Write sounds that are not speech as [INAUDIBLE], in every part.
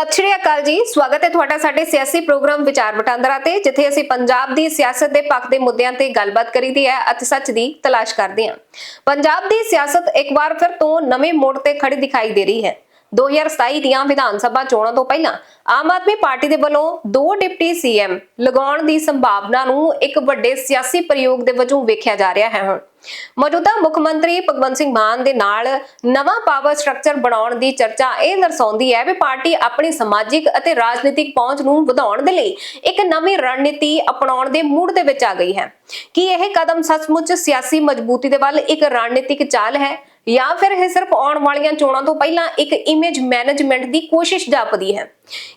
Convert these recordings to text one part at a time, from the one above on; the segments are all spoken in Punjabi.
ਸਤਿ ਸ਼੍ਰੀ ਅਕਾਲ ਜੀ। ਸਵਾਗਤ ਹੈ ਤੁਹਾਡਾ ਸਾਡੇ ਸਿਆਸੀ ਪ੍ਰੋਗਰਾਮ ਵਿਚਾਰ ਵਟਾਂਦਰਾ ਤੇ, ਜਿੱਥੇ ਅਸੀਂ ਪੰਜਾਬ ਦੀ ਸਿਆਸਤ ਦੇ ਪੱਖ ਦੇ ਮੁੱਦਿਆਂ ਤੇ ਗੱਲਬਾਤ ਕਰੀਦੀ ਹੈ ਅਤੇ ਸੱਚ ਦੀ ਤਲਾਸ਼ ਕਰਦੇ ਹਾਂ। ਪੰਜਾਬ ਦੀ ਸਿਆਸਤ ਇੱਕ ਵਾਰ ਫਿਰ ਤੋਂ ਨਵੇਂ ਮੋੜ ਤੇ ਖੜੀ ਦਿਖਾਈ ਦੇ ਰਹੀ ਹੈ। 2027 ਦੀਆਂ ਵਿਧਾਨ ਸਭਾ ਚੋਣਾਂ ਤੋਂ ਪਹਿਲਾਂ ਆਮ ਆਦਮੀ ਪਾਰਟੀ ਦੇ ਵੱਲੋਂ ਦੋ ਡਿਪਟੀ ਸੀਐਮ ਲਗਾਉਣ ਦੀ ਸੰਭਾਵਨਾ ਨੂੰ ਇੱਕ ਵੱਡੇ ਸਿਆਸੀ ਪ੍ਰਯੋਗ ਦੇ ਵਜੋਂ ਵੇਖਿਆ ਜਾ ਰਿਹਾ ਹੈ ਹੁਣ। ਮੌਜੂਦਾ ਮੁੱਖ ਮੰਤਰੀ ਭਗਵੰਤ ਸਿੰਘ ਮਾਨ ਦੇ ਨਾਲ ਨਵਾਂ ਪਾਵਰ ਸਟਰਕਚਰ ਬਣਾਉਣ ਦੀ ਚਰਚਾ ਇਹ ਦਰਸਾਉਂਦੀ ਹੈ ਵੀ ਪਾਰਟੀ ਆਪਣੀ ਸਮਾਜਿਕ ਅਤੇ ਰਾਜਨੀਤਿਕ ਪਹੁੰਚ ਨੂੰ ਵਧਾਉਣ ਦੇ ਲਈ ਇੱਕ ਨਵੀਂ ਰਣਨੀਤੀ ਅਪਣਾਉਣ ਦੇ ਮੂਡ ਦੇ ਵਿੱਚ ਆ ਗਈ ਹੈ। ਕੀ ਇਹ ਕਦਮ ਸੱਚਮੁੱਚ ਸਿਆਸੀ ਮਜ਼ਬੂਤੀ ਦੇ ਵੱਲ ਇੱਕ ਰਣਨੀਤਿਕ ਚਾਲ ਹੈ? ਜਾਂ ਫਿਰ ਇਹ ਸਿਰਫ ਆਉਣ ਵਾਲੀਆਂ ਚੋਣਾਂ ਤੋਂ ਪਹਿਲਾਂ ਇੱਕ ਇਮੇਜ ਮੈਨੇਜਮੈਂਟ ਦੀ ਕੋਸ਼ਿਸ਼ ਜਾਪਦੀ ਹੈ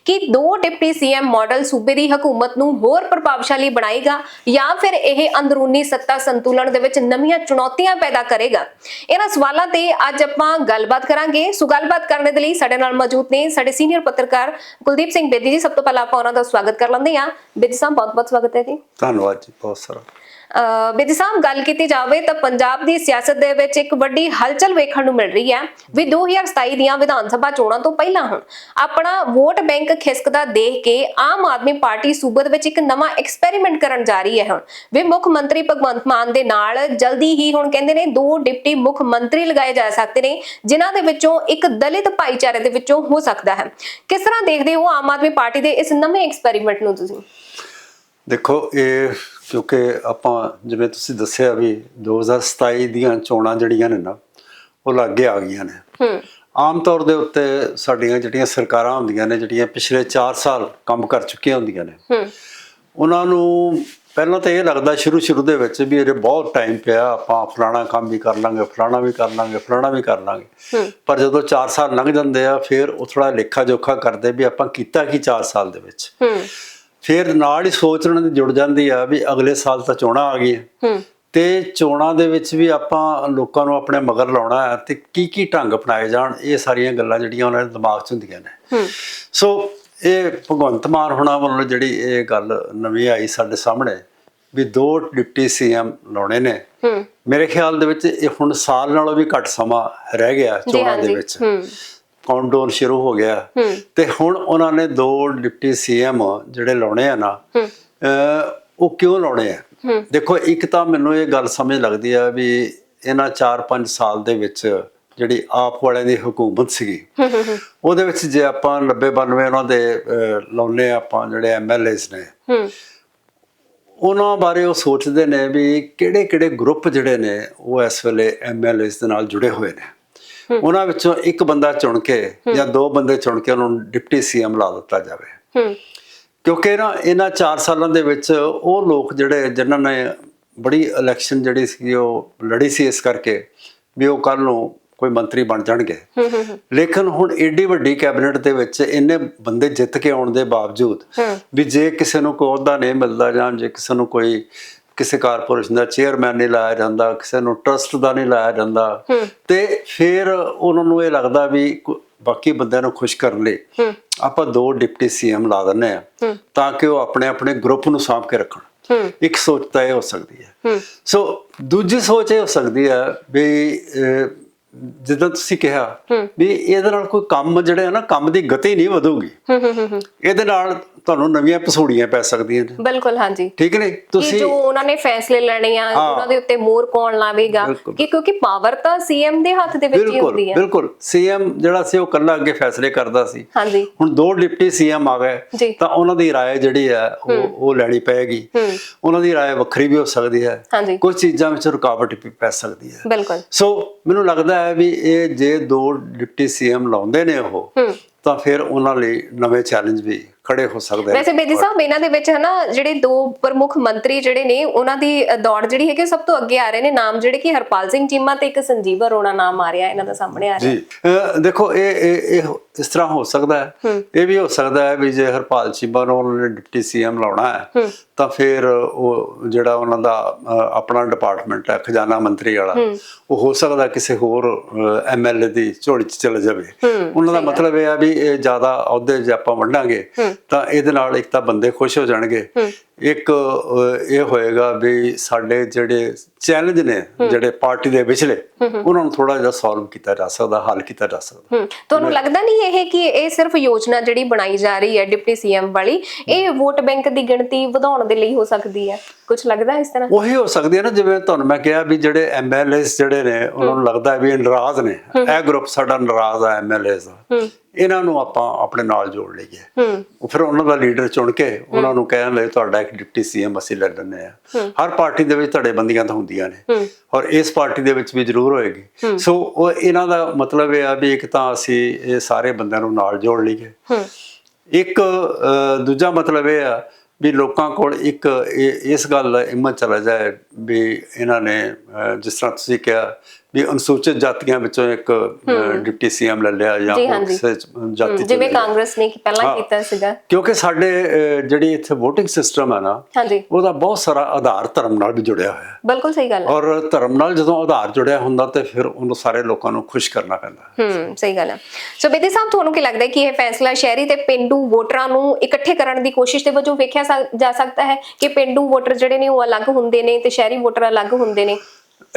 ਕਿ ਦੋ ਡਿਪਟੀ ਸੀਐਮ ਮਾਡਲ ਸੂਬੇ ਦੀ ਹਕੂਮਤ ਨੂੰ ਹੋਰ ਪ੍ਰਭਾਵਸ਼ਾਲੀ ਬਣਾਏਗਾ ਜਾਂ ਫਿਰ ਇਹ ਅੰਦਰੂਨੀ ਸੱਤਾ ਸੰਤੁਲਨ ਦੇ ਵਿੱਚ ਨਵੀਆਂ ਚੁਣੌਤੀਆਂ ਪੈਦਾ ਕਰੇਗਾ। ਇਹਨਾਂ ਸਵਾਲਾਂ ਤੇ ਅੱਜ ਆਪਾਂ ਗੱਲਬਾਤ ਕਰਾਂਗੇ। ਸੋ ਗੱਲਬਾਤ ਕਰਨ ਦੇ ਲਈ ਸਾਡੇ ਨਾਲ ਮੌਜੂਦ ਨੇ ਸਾਡੇ ਸੀਨੀਅਰ ਪੱਤਰਕਾਰ ਕੁਲਦੀਪ ਸਿੰਘ ਬੇਦੀ ਜੀ। ਸਭ ਤੋਂ ਪਹਿਲਾਂ ਆਪਾਂ ਉਹਨਾਂ ਦਾ ਸਵਾਗਤ ਕਰ ਲੈਂਦੇ ਹਾਂ। ਬੇਦੀ ਸਾਹਿਬ ਬਹੁਤ ਬਹੁਤ ਸਵਾਗਤ ਹੈ ਜੀ। ਧੰਨਵਾਦ ਜੀ, ਬਹੁਤ ਸਾਰਾ। ਬੇਦੀ ਸਾਹਿਬ, ਗੱਲ ਕੀਤੀ ਜਾਵੇ ਤਾਂ ਪੰਜਾਬ ਦੀ ਸਿਆਸਤ ਦੇ ਵਿੱਚ ਇੱਕ ਵੱਡੀ ਹਲਚਲ ਵੇਖਣ ਨੂੰ ਮਿਲ ਰਹੀ ਹੈ ਵੀ 2027 ਦੀਆਂ ਵਿਧਾਨ ਸਭਾ ਚੋਣਾਂ ਤੋਂ ਪਹਿਲਾਂ ਹੁਣ ਆਪਣਾ ਵੋਟ ਬੈਂਕ ਖਿਸਕਦਾ ਦੇਖ ਕੇ ਆਮ ਆਦਮੀ ਪਾਰਟੀ ਸੂਬੇ ਦੇ ਵਿੱਚ ਇੱਕ ਨਵਾਂ ਐਕਸਪੈਰੀਮੈਂਟ ਕਰਨ ਜਾ ਰਹੀ ਹੈ ਹੁਣ। ਵੀ ਮੁੱਖ ਮੰਤਰੀ ਭਗਵੰਤ ਮਾਨ ਦੇ ਨਾਲ ਜਲਦੀ ਹੀ ਹੁਣ ਕਹਿੰਦੇ ਨੇ ਦੋ ਡਿਪਟੀ ਮੁੱਖ ਮੰਤਰੀ ਲਗਾਏ ਜਾ ਸਕਦੇ ਨੇ, ਜਿਨ੍ਹਾਂ ਦੇ ਵਿੱਚੋਂ ਇੱਕ ਦਲਿਤ ਭਾਈਚਾਰੇ ਦੇ ਵਿੱਚੋਂ ਹੋ ਸਕਦਾ ਹੈ। ਕਿਸ ਤਰ੍ਹਾਂ ਦੇਖਦੇ ਹੋ ਆਮ ਆਦਮੀ ਪਾਰਟੀ ਦੇ ਇਸ ਨਵੇਂ ਐਕਸਪੈਰੀਮੈਂਟ ਨੂੰ ਤੁਸੀਂ? ਦੇਖੋ ਇਹ ਕਿਉਂਕਿ ਆਪਾਂ ਜਿਵੇਂ ਤੁਸੀਂ ਦੱਸਿਆ ਵੀ 2027 ਦੀਆਂ ਚੋਣਾਂ ਜਿਹੜੀਆਂ ਨੇ ਨਾ ਉਹ ਲਾਗੇ ਆ ਗਈਆਂ ਨੇ। ਹੂੰ। ਆਮ ਤੌਰ ਦੇ ਉੱਤੇ ਸਾਡੀਆਂ ਜਿਹੜੀਆਂ ਸਰਕਾਰਾਂ ਹੁੰਦੀਆਂ ਨੇ ਜਿਹੜੀਆਂ ਪਿਛਲੇ 4 ਸਾਲ ਕੰਮ ਕਰ ਚੁੱਕੀਆਂ ਹੁੰਦੀਆਂ ਨੇ ਹੂੰ। ਉਹਨਾਂ ਨੂੰ ਪਹਿਲਾਂ ਤਾਂ ਇਹ ਲੱਗਦਾ ਸ਼ੁਰੂ ਸ਼ੁਰੂ ਦੇ ਵਿੱਚ ਵੀ ਇਹਦੇ ਬਹੁਤ ਟਾਈਮ ਪਿਆ ਆਪਾਂ ਫਲਾਣਾ ਕੰਮ ਵੀ ਕਰ ਲਾਂਗੇ ਫਲਾਣਾ ਵੀ ਕਰ ਲਾਂਗੇ ਫਲਾਣਾ ਵੀ ਕਰ ਲਾਂਗੇ। ਪਰ ਜਦੋਂ 4 ਸਾਲ ਲੰਘ ਜਾਂਦੇ ਆ ਫਿਰ ਉਹ ਥੋੜਾ ਲੇਖਾ ਜੋਖਾ ਕਰਦੇ ਵੀ ਆਪਾਂ ਕੀਤਾ ਕੀ 4 ਸਾਲ ਦੇ ਵਿੱਚ। ਹੂੰ। ਫਿਰ ਨਾਲ ਹੀ ਸੋਚ ਉਹਨਾਂ ਦੀ ਜੁੜ ਜਾਂਦੀ ਆ ਵੀ ਅਗਲੇ ਸਾਲ ਤਾਂ ਚੋਣਾਂ ਆ ਗਈਆਂ। ਹੂੰ। ਤੇ ਚੋਣਾਂ ਦੇ ਵਿੱਚ ਵੀ ਆਪਾਂ ਲੋਕਾਂ ਨੂੰ ਆਪਣੇ ਮਗਰ ਲਾਉਣਾ ਹੈ ਤੇ ਕੀ ਕੀ ਢੰਗ ਅਪਣਾਏ ਜਾਣ ਇਹ ਸਾਰੀਆਂ ਗੱਲਾਂ ਜਿਹੜੀਆਂ ਉਹਨਾਂ ਦੇ ਦਿਮਾਗ 'ਚ ਹੁੰਦੀਆਂ ਨੇ। ਸੋ ਇਹ ਭਗਵੰਤ ਮਾਨ ਹੋਣਾ ਵੱਲੋਂ ਜਿਹੜੀ ਇਹ ਗੱਲ ਨਵੀਂ ਆਈ ਸਾਡੇ ਸਾਹਮਣੇ ਵੀ ਦੋ ਡਿਪਟੀ ਸੀਐਮ ਲਾਉਣੇ ਨੇ। ਮੇਰੇ ਖਿਆਲ ਦੇ ਵਿੱਚ ਇਹ ਹੁਣ ਸਾਲ ਨਾਲੋਂ ਵੀ ਘੱਟ ਸਮਾਂ ਰਹਿ ਗਿਆ ਚੋਣਾਂ ਦੇ ਵਿੱਚ। ਹੂੰ ਕਾਊਂਟਡਾਊਨ ਸ਼ੁਰੂ ਹੋ ਗਿਆ। ਤੇ ਹੁਣ ਉਹਨਾਂ ਨੇ ਦੋ ਡਿਪਟੀ ਸੀਐਮ ਜਿਹੜੇ ਲਾਉਣੇ ਆ ਨਾ ਉਹ ਕਿਉਂ ਲਾਉਣੇ ਆ? ਦੇਖੋ ਇੱਕ ਤਾਂ ਮੈਨੂੰ ਇਹ ਗੱਲ ਸਮਝ ਲੱਗਦੀ ਆ ਵੀ ਇਹਨਾਂ 4-5 ਸਾਲ ਦੇ ਵਿੱਚ ਜਿਹੜੀ ਆਪ ਵਾਲਿਆਂ ਦੀ ਹਕੂਮਤ ਸੀਗੀ ਉਹਦੇ ਵਿੱਚ ਜੇ ਆਪਾਂ 90 92 ਉਹਨਾਂ ਦੇ ਲਾਉਨੇ ਆਪਾਂ ਜਿਹੜੇ ਐਮਐਲਏਸ ਨੇ। ਉਹਨਾਂ ਬਾਰੇ ਉਹ ਸੋਚਦੇ ਨੇ ਵੀ ਕਿਹੜੇ ਕਿਹੜੇ ਗਰੁੱਪ ਜਿਹੜੇ ਨੇ ਉਹ ਇਸ ਵੇਲੇ ਐਮਐਲਏਸ ਦੇ ਨਾਲ ਜੁੜੇ ਹੋਏ ਨੇ। ਉਹਨਾਂ ਵਿੱਚੋਂ ਇੱਕ ਬੰਦਾ ਚੁਣ ਕੇ ਜਾਂ ਦੋ ਬੰਦੇ ਚੁਣ ਕੇ ਉਹਨਾਂ ਨੂੰ ਡਿਪਟੀ ਸੀਐਮ ਲਾ ਦਿੱਤਾ ਜਾਵੇ। ਕਿਉਂਕਿ ਨਾ ਇਹਨਾਂ 4 ਸਾਲਾਂ ਦੇ ਵਿੱਚ ਉਹ ਲੋਕ ਜਿਹੜੇ ਜਿਨ੍ਹਾਂ ਨੇ ਬੜੀ ਇਲੈਕਸ਼ਨ ਜਿਹੜੀ ਸੀ ਉਹ ਲੜੀ ਸੀ ਇਸ ਕਰਕੇ ਵੀ ਉਹ ਕੱਲ ਨੂੰ ਕੋਈ ਮੰਤਰੀ ਬਣ ਜਾਣਗੇ। ਲੇਕਿਨ ਹੁਣ ਏਡੀ ਵੱਡੀ ਕੈਬਨਿਟ ਦੇ ਵਿੱਚ ਇੰਨੇ ਬੰਦੇ ਜਿੱਤ ਕੇ ਆਉਣ ਦੇ ਬਾਵਜੂਦ ਵੀ ਜੇ ਕਿਸੇ ਨੂੰ ਕੋਈ ਅਹੁਦਾ ਨਹੀਂ ਮਿਲਦਾ ਜਾਂ ਜੇ ਕਿਸੇ ਨੂੰ ਕੋਈ ਕਿਸੇ ਕਾਰਪੋਰੇਸ਼ਨ ਦਾ ਚੇਅਰਮੈਨ ਨਹੀਂ ਲਾਇਆ ਜਾਂਦਾ ਕਿਸੇ ਨੂੰ ਟਰਸਟ ਦਾ ਨਹੀਂ ਲਾਇਆ ਜਾਂਦਾ। ਤੇ ਫਿਰ ਉਹਨਾਂ ਨੂੰ ਇਹ ਲੱਗਦਾ ਵੀ ਬਾਕੀ ਬੰਦਿਆਂ ਨੂੰ ਖੁਸ਼ ਕਰਨ ਲਈ ਆਪਾਂ ਦੋ ਡਿਪਟੀ ਸੀਐਮ ਲਾ ਦਿੰਨੇ ਆ। ਤਾਂ ਕਿ ਉਹ ਆਪਣੇ ਆਪਣੇ ਗਰੁੱਪ ਨੂੰ ਸਾਂਭ ਕੇ ਰੱਖਣ। ਇੱਕ ਸੋਚ ਤਾਂ ਇਹ ਹੋ ਸਕਦੀ ਹੈ। ਸੋ ਦੂਜੀ ਸੋਚ ਇਹ ਹੋ ਸਕਦੀ ਹੈ ਵੀ ਜਿੱਦਾਂ ਤੁਸੀਂ ਕਿਹਾ। ਵੀ ਇਹਦੇ ਨਾਲ ਕੋਈ ਕੰਮ ਜਿਹੜੇ ਆ ਨਾ ਕੰਮ ਦੀ ਗਤੀ ਨਹੀਂ ਵਧੂਗੀ। ਇਹਦੇ ਨਾਲ ਤੁਹਾਨੂੰ ਨਵੀਆਂ ਪਸੂੜੀਆਂ ਪੈ ਸਕਦੀਆਂ ਨੇ ਬਿਲਕੁਲ ਹਾਂਜੀ ਠੀਕ ਨੇ ਕਿ ਤੁਸੀਂ ਜੋ ਉਹਨਾਂ ਨੇ ਫੈਸਲੇ ਲੈਣੇ ਆ ਹਾਂ। ਉਹਨਾਂ ਦੇ ਉੱਤੇ ਮੋਹਰ ਕੌਣ ਲਾਵੇਗਾ ਬਿਲਕੁਲ। ਕਿ ਕਿਉਂਕਿ ਪਾਵਰ ਤਾਂ ਸੀਐਮ ਦੇ ਹੱਥ ਦੇ ਵਿੱਚ ਹੀ ਬਿਲਕੁਲ ਹੁੰਦੀ ਹੈ ਬਿਲਕੁਲ ਸੀਐਮ ਜਿਹੜਾ ਸੀ ਉਹ ਕੱਲਾ ਅੱਗੇ ਫੈਸਲੇ ਕਰਦਾ ਸੀ ਹਾਂਜੀ ਹੁਣ ਦੋ ਡਿਪਟੀ ਸੀਐਮ ਆ ਗਏ ਜੀ। ਤਾਂ ਉਹਨਾਂ ਦੀ رائے ਜਿਹੜੀ ਹੈ ਉਹ ਉਹ ਲੈਣੀ ਪਏਗੀ ਹੂੰ ਉਹਨਾਂ ਦੀ رائے ਵੱਖਰੀ ਵੀ ਹੋ ਸਕਦੀ ਹੈ ਹਾਂਜੀ ਕੁਝ ਚੀਜ਼ਾਂ ਵਿੱਚ ਰੁਕਾਵਟ ਵੀ ਪੈ ਸਕਦੀ ਹੈ ਬਿਲਕੁਲ ਸੋ ਮੈਨੂੰ ਲੱਗਦਾ ਹੈ ਵੀ ਇਹ ਜੇ ਦੋ ਡਿਪਟੀ ਸੀਐਮ ਲਾਉਂਦੇ ਨੇ ਉਹ ਹੂੰ ਤਾਂ ਫਿਰ ਉਹਨਾਂ ਲਈ ਨਵੇਂ ਚੈਲੰਜ ਵੀ ਖੜੇ ਹੋ ਸਕਦੇ ਨੇ। ਵੈਸੇ ਬੇਦੀ ਸਾਹਿਬ ਇਹਨਾਂ ਦੇ ਵਿੱਚ ਹਨਾ ਜਿਹੜੇ ਦੋ ਪ੍ਰਮੁੱਖ ਮੰਤਰੀ ਜਿਹੜੇ ਨੇ ਉਹਨਾਂ ਦੀ ਦੌੜ ਜਿਹੜੀ ਹੈਗੀ ਉਹ ਸਭ ਤੋਂ ਅੱਗੇ ਆ ਰਹੇ ਨੇ। ਨਾਮ ਜਿਹੜੇ ਕਿ ਹਰਪਾਲ ਸਿੰਘ ਚੀਮਾ ਤੇ ਇੱਕ ਸੰਜੀਵ ਅਰੋੜਾ ਨਾਮ ਆ ਰਿਹਾ ਇਹਨਾਂ ਦਾ ਸਾਹਮਣੇ ਆ ਰਿਹਾ। ਜੀ। ਦੇਖੋ ਇਹ ਇਹ ਇਸ ਤਰ੍ਹਾਂ ਹੋ ਸਕਦਾ ਹੈ। ਇਹ ਵੀ ਹੋ ਸਕਦਾ ਹੈ ਵੀ ਜੇ ਹਰਪਾਲ ਚੀਮਾ ਨੂੰ ਉਹਨਾਂ ਨੇ ਡਿਪਟੀ ਸੀਐਮ ਲਾਉਣਾ ਹੈ ਤਾਂ ਫਿਰ ਉਹ ਜਿਹੜਾ ਉਹਨਾਂ ਦਾ ਆਪਣਾ ਡਿਪਾਰਟਮੈਂਟ ਹੈ ਖਜ਼ਾਨਾ ਮੰਤਰੀ ਵਾਲਾ ਉਹ ਹੋ ਸਕਦਾ ਕਿਸੇ ਹੋਰ ਐਮਐਲਏ ਦੀ ਝੋਲੀ 'ਚ ਚਲੇ ਜਾਵੇ। ਉਹਨਾਂ ਦਾ ਮਤਲਬ ਇਹ ਆ ਵੀ ਇਹ ਜ਼ਿਆਦਾ ਅਹੁਦੇ ਜੇ ਆਪਾਂ ਵੰਡਾਂਗੇ ਤਾਂ ਇਹਦੇ ਨਾਲ ਇੱਕ ਤਾਂ ਬੰਦੇ ਖੁਸ਼ ਹੋ ਜਾਣਗੇ। ਇੱਕ ਇਹ ਹੋਏਗਾ ਵੀ ਸਾਡੇ ਜਿਹੜੇ ਚੈਲੰਜ ਨੇ ਜਿਹੜੇ ਪਾਰਟੀ ਦੇ ਵਿਚਲੇ ਉਹਨਾਂ ਨੂੰ ਥੋੜਾ ਜਿਹਾ ਸੋਲਵ ਕੀਤਾ ਜਾ ਸਕਦਾ ਹੱਲ ਕੀਤਾ ਜਾ ਸਕਦਾ। ਤੁਹਾਨੂੰ ਲੱਗਦਾ ਨਹੀਂ ਇਹ ਕਿ ਇਹ ਸਿਰਫ ਯੋਜਨਾ ਜਿਹੜੀ ਬਣਾਈ ਜਾ ਰਹੀ ਹੈ ਡਿਪਟੀ ਸੀਐਮ ਵਾਲੀ ਇਹ ਵੋਟ ਬੈਂਕ ਦੀ ਗਿਣਤੀ ਵਧਾਉਣ ਦੇ ਲਈ ਹੋ ਸਕਦੀ ਹੈ? ਕੁਝ ਲੱਗਦਾ ਇਸ ਤਰ੍ਹਾਂ? ਉਹੀ ਹੋ ਸਕਦੀ ਹੈ ਨਾ ਜਿਵੇਂ ਤੁਹਾਨੂੰ ਮੈਂ ਕਿਹਾ ਵੀ ਜਿਹੜੇ ਐਮਐਲਏਸ ਜਿਹੜੇ ਨੇ ਉਹਨਾਂ ਨੂੰ ਲੱਗਦਾ ਵੀ ਨਾਰਾਜ਼ ਨੇ। ਇਹ ਗਰੁੱਪ ਸਾਡਾ ਨਾਰਾਜ਼ ਆ ਐਮਐਲਏਸ ਦਾ। ਇਹਨਾਂ ਨੂੰ ਆਪਾਂ ਆਪਣੇ ਨਾਲ ਜੋੜ ਲਈਏ। ਉਹ ਫਿਰ ਉਹਨਾਂ ਦਾ ਲੀਡਰ ਚੁਣ ਕੇ ਉਹਨਾਂ ਨੂੰ ਕਹਿਣ ਲਈ ਤੁਹਾਡਾ ਇੱਕ ਡਿਪਟੀ ਸੀਐਮ ਅਸੀਂ ਲੈ ਲੈਂਦੇ ਆ ਹਰ ਪਾਰਟੀ ਦੇ ਵਿੱਚ ਧੜੇ ਬੰਦੀਆਂ ਤਾਂ ਹੁੰਦੀਆਂ ਨੇ। ਔਰ ਇਸ ਪਾਰਟੀ ਦੇ ਵਿੱਚ ਵੀ ਜ਼ਰੂਰ ਹੋਏਗੀ। ਸੋ ਉਹ ਇਹਨਾਂ ਦਾ ਮਤਲਬ ਇਹ ਆ ਵੀ ਇੱਕ ਤਾਂ ਅਸੀਂ ਇਹ ਸਾਰੇ ਬੰਦਿਆਂ ਨੂੰ ਨਾਲ ਜੋੜ ਲਈਏ। ਇੱਕ ਦੂਜਾ ਮਤਲਬ ਇਹ ਆ ਵੀ ਲੋਕਾਂ ਕੋਲ ਇੱਕ ਇਸ ਗੱਲ ਦਾ ਹਿੰਮਤ ਚਲਾ ਜਾਏ ਵੀ ਇਹਨਾਂ ਨੇ ਜਿਸ ਤਰ੍ਹਾਂ ਤੁਸੀਂ ਕਿਹਾ ਵੀ ਅਨੁਸੂਚਿਤ ਜਾਤੀਆਂ ਵਿੱਚੋਂ ਇੱਕ ਡਿਪਟੀ ਸੀਐਮ ਲੈ ਲਿਆ ਜਾਂ ਹੋਰ ਜਾਤੀ ਜਿਵੇਂ। ਕਾਂਗਰਸ ਨੇ ਪਹਿਲਾਂ। ਕੀਤਾ ਸੀਗਾ। ਕਿਉਂਕਿ ਸਾਡੇ ਜਿਹੜੀ ਇੱਥੇ VOTING ਸਿਸਟਮ ਹੈ ਨਾ ਉਹਦਾ ਬਹੁਤ ਸਾਰਾ ਆਧਾਰ ਧਰਮ ਨਾਲ ਵੀ ਜੁੜਿਆ ਹੋਇਆ ਹੈ। ਬਿਲਕੁਲ ਸਹੀ ਗੱਲ ਹੈ। ਔਰ ਧਰਮ ਨਾਲ ਜਦੋਂ ਆਧਾਰ ਜੁੜਿਆ ਹੁੰਦਾ ਤੇ ਫਿਰ ਉਹਨੂੰ ਸਾਰੇ ਲੋਕਾਂ ਨੂੰ ਖੁਸ਼ ਕਰਨਾ ਪੈਂਦਾ ਹੈ। ਸਹੀ ਗੱਲ ਹੈ। ਸੋ ਬੇਦੀ ਸਾਹਿਬ ਤੁਹਾਨੂੰ ਕੀ ਲੱਗਦਾ ਹੈ ਕਿ ਇਹ ਫੈਸਲਾ ਸ਼ਹਿਰੀ ਤੇ ਪਿੰਡੂ ਵੋਟਰਾਂ ਨੂੰ ਇਕੱਠੇ ਕਰਨ ਦੀ ਕੋਸ਼ਿਸ਼ ਦੇ ਵਜੋਂ ਵੇਖਿਆ ਜਾ ਸਕਦਾ ਹੈ ਕਿ ਪਿੰਡੂ ਵੋਟਰ ਜਿਹੜੇ ਨੇ ਉਹ ਅਲੱਗ ਹੁੰਦੇ ਨੇ ਤੇ ਸ਼ਹਿਰੀ ਵੋਟਰ ਅਲੱਗ ਹੁੰਦੇ ਨੇ?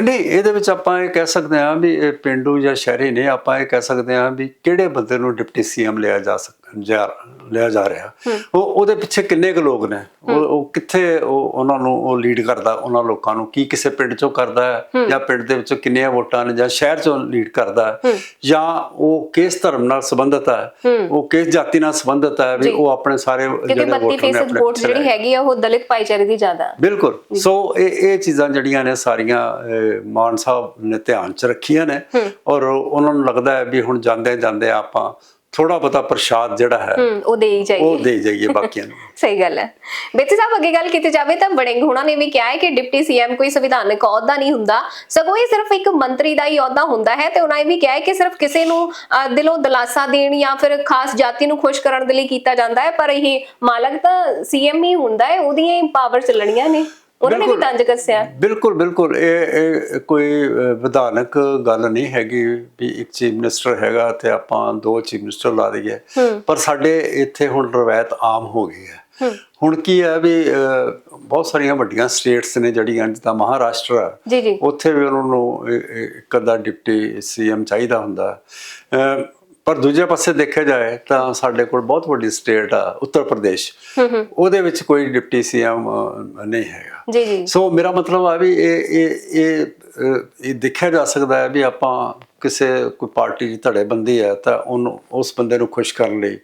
ਨਹੀਂ, ਇਹਦੇ ਵਿੱਚ ਆਪਾਂ ਇਹ ਕਹਿ ਸਕਦੇ ਹਾਂ ਵੀ ਇਹ ਪਿੰਡੂ ਜਾਂ ਸ਼ਹਿਰੀ ਨੇ ਆਪਾਂ ਇਹ ਕਹਿ ਸਕਦੇ ਹਾਂ ਵੀ ਕਿਹੜੇ ਬੰਦੇ ਨੂੰ ਡਿਪਟੀ ਸੀਐਮ ਲਿਆ ਜਾ ਸਕ ਜਾ ਲਿਆ ਜਾ ਰਿਹਾ। ਉਹ ਉਹਦੇ ਪਿੱਛੇ ਕਿੰਨੇ ਕੁ ਲੋਕ ਨੇ? ਉਹ ਉਹ ਕਿੱਥੇ ਉਹ ਉਹਨਾਂ ਨੂੰ ਉਹ ਲੀਡ ਕਰਦਾ? ਉਹਨਾਂ ਲੋਕਾਂ ਨੂੰ ਕੀ ਕਿਸੇ ਪਿੰਡ ਚੋਂ ਕਰਦਾ ਜਾਂ ਪਿੰਡ ਦੇ ਵਿੱਚੋਂ ਕਿੰਨੀਆਂ ਵੋਟਾਂ ਨੇ? ਜਾਂ ਸ਼ਹਿਰ ਚੋਂ ਲੀਡ ਕਰਦਾ ਜਾਂ ਉਹ ਕਿਸ ਧਰਮ ਨਾਲ ਸੰਬੰਧਿਤ ਹੈ? ਉਹ ਕਿਸ ਜਾਤੀ ਨਾਲ ਸੰਬੰਧਿਤ ਹੈ? ਵੀ ਉਹ ਆਪਣੇ ਸਾਰੇ ਜਿਹੜੇ 32% ਵੋਟਰ ਨੇ ਆਪਣੇ ਵੋਟ ਜਿਹੜੀ ਹੈਗੀ ਆ ਉਹ ਦਲਿਤ ਭਾਈਚਾਰੇ ਦੀ ਜ਼ਿਆਦਾ ਬਿਲਕੁਲ। ਸੋ ਇਹ ਇਹ ਚੀਜ਼ਾਂ ਜਿਹੜੀਆਂ ਨੇ ਸਾਰੀਆਂ ਮਾਨ ਸਾਹਿਬ ਨੇ ਧਿਆਨ ਚ ਰੱਖੀਆਂ ਨੇ। ਔਰ ਉਹਨਾਂ ਨੂੰ ਲੱਗਦਾ ਹੈ ਵੀ ਹੁਣ ਜਾਂਦੇ ਜਾਂਦੇ ਆਪਾਂ ਥੋੜਾ ਬਹੁਤਾ ਪ੍ਰਸ਼ਾਦ ਜਿਹੜਾ ਹੈ ਉਹ ਦੇ ਹੀ ਉਹ ਜਾਈਏ ਦੇ ਜਾਈਏ ਬਾਕੀਆਂ ਨੂੰ। [LAUGHS] ਸਹੀ ਗੱਲ ਹੈ। ਬੇਤੀ ਸਾਹਿਬ ਅੱਗੇ ਗੱਲ ਕੀਤੀ ਜਾਵੇ ਤਾਂ ਬੜਿੰਗ ਹੋਣਾ ਨੇ ਵੀ ਕਿਹਾ ਹੈ ਕਿ ਡਿਪਟੀ ਸੀਐਮ ਕੋਈ ਸੰਵਿਧਾਨਕ ਅਹੁਦਾ ਨਹੀਂ ਹੁੰਦਾ। ਸਗੋਂ ਇਹ ਸਿਰਫ ਇੱਕ ਮੰਤਰੀ ਦਾ ਹੀ ਅਹੁਦਾ ਹੁੰਦਾ ਹੈ ਤੇ ਉਹਨਾਂ ਇਹ ਵੀ ਕਿਹਾ ਹੈ ਕਿ ਸਿਰਫ ਕਿਸੇ ਨੂੰ ਦਿਲੋਂ ਦਿਲਾਸਾ ਦੇਣ ਜਾਂ ਫਿਰ ਖਾਸ ਜਾਤੀ ਨੂੰ ਖੁਸ਼ ਕਰਨ ਦੇ ਲਈ ਕੀਤਾ ਜਾਂਦਾ ਹੈ ਪਰ ਇਹ ਮਾਲਕ ਤਾਂ ਸੀਐਮ ਹੀ ਹੁੰਦਾ ਹੈ ਉਹਦੀਆਂ ਹੀ ਪਾਵਰ ਚੱਲਣੀਆਂ ਨੇ। ਉਹਨਾਂ ਨੇ ਵੀ ਬਿਲਕੁਲ। ਤੰਜ ਕੱਸਿਆ। ਬਿਲਕੁਲ ਬਿਲਕੁਲ। ਇਹ ਕੋਈ ਵਿਧਾਨਕ ਗੱਲ ਨਹੀਂ ਹੈਗੀ ਵੀ ਇੱਕ ਚੀਫ ਮਿਨਿਸਟਰ ਹੈਗਾ ਤੇ ਆਪਾਂ ਦੋ ਚੀਫ ਮਿਨਿਸਟਰ ਲਾ ਦਈਏ ਪਰ ਸਾਡੇ ਇੱਥੇ ਹੁਣ ਰਵਾਇਤ ਆਮ ਹੋ ਗਈ ਹੈ। ਹੁਣ ਕੀ ਹੈ ਵੀ ਬਹੁਤ ਸਾਰੀਆਂ ਵੱਡੀਆਂ ਸਟੇਟਸ ਨੇ ਜਿਹੜੀਆਂ ਜਿੱਦਾਂ ਮਹਾਰਾਸ਼ਟਰ ਹੈ। ਜੀ ਜੀ। ਉੱਥੇ ਵੀ ਉਹਨਾਂ ਨੂੰ ਇੱਕ ਅੱਧਾ ਡਿਪਟੀ ਸੀਐਮ ਚਾਹੀਦਾ ਹੁੰਦਾ। ਪਰ ਦੂਜੇ ਪਾਸੇ ਦੇਖਿਆ ਜਾਏ ਤਾਂ ਸਾਡੇ ਕੋਲ ਬਹੁਤ ਵੱਡੀ ਸਟੇਟ ਆ ਉੱਤਰ ਪ੍ਰਦੇਸ਼। ਉਹਦੇ ਵਿੱਚ ਕੋਈ ਡਿਪਟੀ ਸੀਐਮ ਨਹੀਂ ਹੈਗਾ। ਜੀ ਜੀ। ਸੋ ਮੇਰਾ ਮਤਲਬ ਆ ਵੀ ਇਹ ਇਹ ਇਹ ਇਹ ਦੇਖਿਆ ਜਾ ਸਕਦਾ ਹੈ ਵੀ ਆਪਾਂ ਕਿਸੇ ਕੋਈ ਪਾਰਟੀ ਦੀ ਧੜੇਬੰਦੀ ਹੈ ਤਾਂ ਉਹਨੂੰ ਉਸ ਬੰਦੇ ਨੂੰ ਖੁਸ਼ ਕਰਨ ਲਈ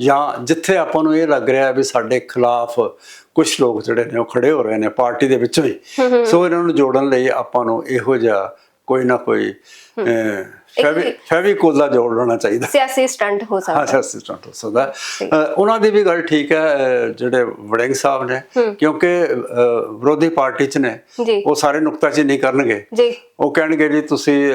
ਜਾਂ ਜਿੱਥੇ ਆਪਾਂ ਨੂੰ ਇਹ ਲੱਗ ਰਿਹਾ ਹੈ ਵੀ ਸਾਡੇ ਖਿਲਾਫ ਕੁਝ ਲੋਕ ਜਿਹੜੇ ਨੇ ਉਹ ਖੜੇ ਹੋ ਰਹੇ ਨੇ ਪਾਰਟੀ ਦੇ ਵਿੱਚੋਂ ਹੀ। ਸੋ ਇਹਨਾਂ ਨੂੰ ਜੋੜਨ ਲਈ ਆਪਾਂ ਨੂੰ ਇਹੋ ਜਿਹਾ ਕੋਈ ਨਾ ਕੋਈ ਫੈਵੀ ਫੈਵੀਕੋਲ ਦਾ ਜੋੜ ਲੈਣਾ ਚਾਹੀਦਾ। ਸਿਆਸੀ ਸਟੰਟ ਹੋ ਸਕਦਾ। ਹਾਂ ਹੋ ਸਕਦਾ। ਹੈ। ਅਹ ਉਹਨਾਂ ਦੀ ਵੀ ਗੱਲ ਠੀਕ ਹੈ ਜਿਹੜੇ ਵੜਿੰਗ ਸਾਹਿਬ ਨੇ ਕਿਉਂਕਿ ਵਿਰੋਧੀ ਪਾਰਟੀ ਚ ਨੇ ਉਹ ਸਾਰੇ ਨੁਕਤਾਚੀ ਨਹੀਂ ਕਰਨਗੇ। ਜੀ। ਉਹ ਕਹਿਣਗੇ ਜੀ ਤੁਸੀਂ